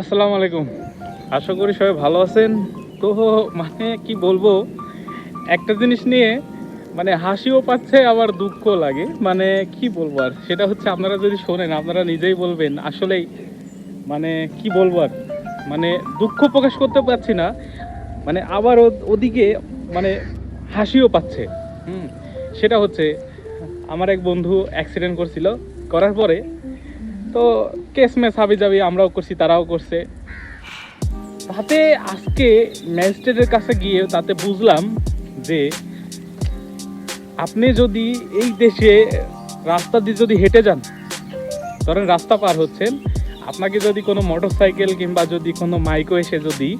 আসসালামু আলাইকুম। আশা করি সবাই ভালো আছেন। তো মানে কি বলব, একটা জিনিস নিয়ে মানে হাসিও পাচ্ছে, আবার দুঃখ লাগে। মানে কি বলব আর, সেটা হচ্ছে আপনারা যদি শোনেন, আপনারা নিজেই বলবেন, আসলেই মানে কি বলব আর মানে দুঃখ প্রকাশ করতে পারছি না। মানে আবার ওদিকে মানে হাসিও পাচ্ছে। হুম, সেটা হচ্ছে আমার এক বন্ধু অ্যাক্সিডেন্ট করছিল, করার পরে তো কেস হাবি যাবি, আমরাও করছি, তারাও করছে। তাতে আজকে ম্যাজিস্ট্রেটের কাছে গিয়ে তাতে বুঝলাম যে আপনি যদি এই দেশে রাস্তা দিয়ে যদি হেঁটে যান, ধরেন রাস্তা পার হচ্ছেন, আপনাকে যদি কোনো মোটর সাইকেল কিংবা যদি কোনো মাইকো এসে যদি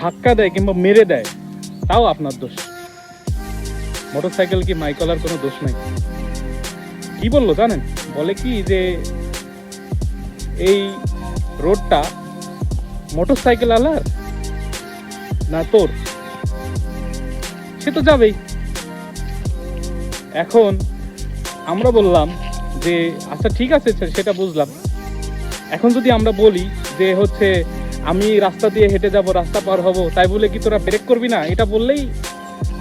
ধাক্কা দেয় কিংবা মেরে দেয়, তাও আপনার দোষ। মোটর সাইকেল কি মাইকলার কোনো দোষ নাই। কি বলল জানেন? বলে কি যে, এই রোডটা মোটর সাইকেল আলার না তোর? সে তো যাবেই। এখন আমরা বললাম যে আচ্ছা ঠিক আছে সেটা বুঝলাম। এখন যদি আমরা বলি যে, হচ্ছে আমি রাস্তা দিয়ে হেঁটে যাব, রাস্তা পার হব, তাই বলে কি তোরা ব্রেক করবি না? এটা বললেই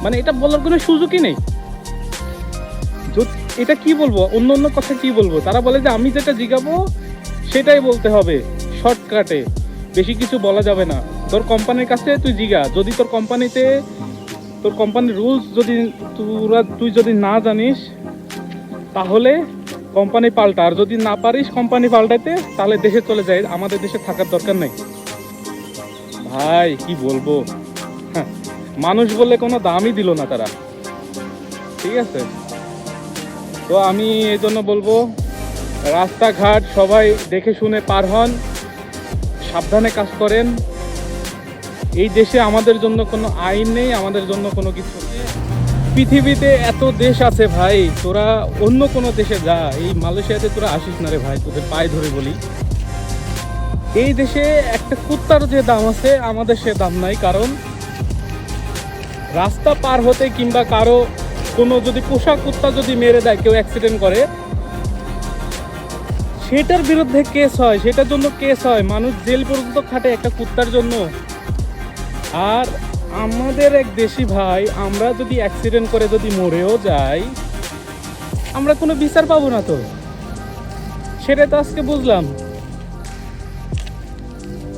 মানে এটা বলার কোনো সুযোগই নেই। এটা কি বলব? অন্য অন্য কথা কি বলব? তারা বলে যে আমি যেটা জিগাবো সেটাই বলতে হবে। শর্টকাটে। বেশি কিছু বলা যাবে না। তোর কোম্পানির কাছে তুই জিগা। যদি তোর কোম্পানিতে তোর কোম্পানির রুলস যদি তোরা তুই যদি না জানিস তাহলে কোম্পানি পাল্টা। আর যদি না পারিস কোম্পানি পাল্টাইতে তাহলে দেশে চলে যায় আমাদের দেশে থাকার দরকার নেই। ভাই কি বলব? হ্যাঁ, মানুষ বলে কোনো দামই দিল না তারা। ঠিক আছে? তো আমি এই জন্য বলব, রাস্তাঘাট সবাই দেখে শুনে পার হন, সাবধানে কাজ করেন। এই দেশে আমাদের জন্য কোনো আইন নেই, আমাদের জন্য কোনো কিছু পৃথিবীতে এত দেশ আছে ভাই, তোরা অন্য কোনো দেশে যা, এই মালয়েশিয়াতে তোরা আসিস না রে ভাই, তোদের পায়ে ধরে বলি। এই দেশে একটা কুত্তার যে দাম আছে, আমাদের সে দাম নাই, কারণ রাস্তা পার হতে কিংবা কারও কোনো যদি পোষা কুত্তা যদি মেরে দেয়, কেউ অ্যাক্সিডেন্ট করে, সেটার বিরুদ্ধে কেস হয়, সেটার জন্য কেস হয়। মানুষ জেল পর্যন্ত খাটে একটা কুত্তার জন্য। আর আমাদের এক দেশি ভাই, আমরা যদি অ্যাক্সিডেন্ট করে যদি মরেও যাই, আমরা কোনো বিচার পাবো না তো। সেটা তো আজকে বুঝলাম।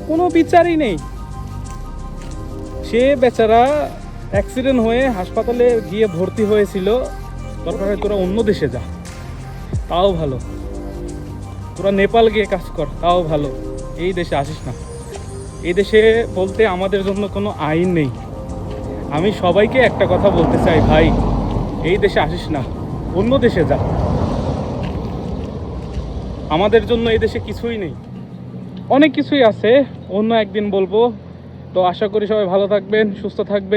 কোনো বিচারই নেই। সে বেচারা অ্যাক্সিডেন্ট হয়ে হাসপাতালে গিয়ে ভর্তি হয়েছিল। দরকার হয় তোরা অন্য দেশে যা। তাও ভালো। তোরা নেপাল গিয়ে কাজ কর, তাও ভালো। এই দেশে আসিস না। এই দেশে বলতে আমাদের জন্য কোনো আইন নেই। আমি সবাইকে একটা কথা বলতে চাই, ভাই। এই দেশে আসিস না, অন্য দেশে যা। আমাদের জন্য এই দেশে কিছুই নেই। অনেক কিছুই আছে, অন্য একদিন বলব। তো আশা করি সবাই ভালো থাকবেন, সুস্থ থাকবেন।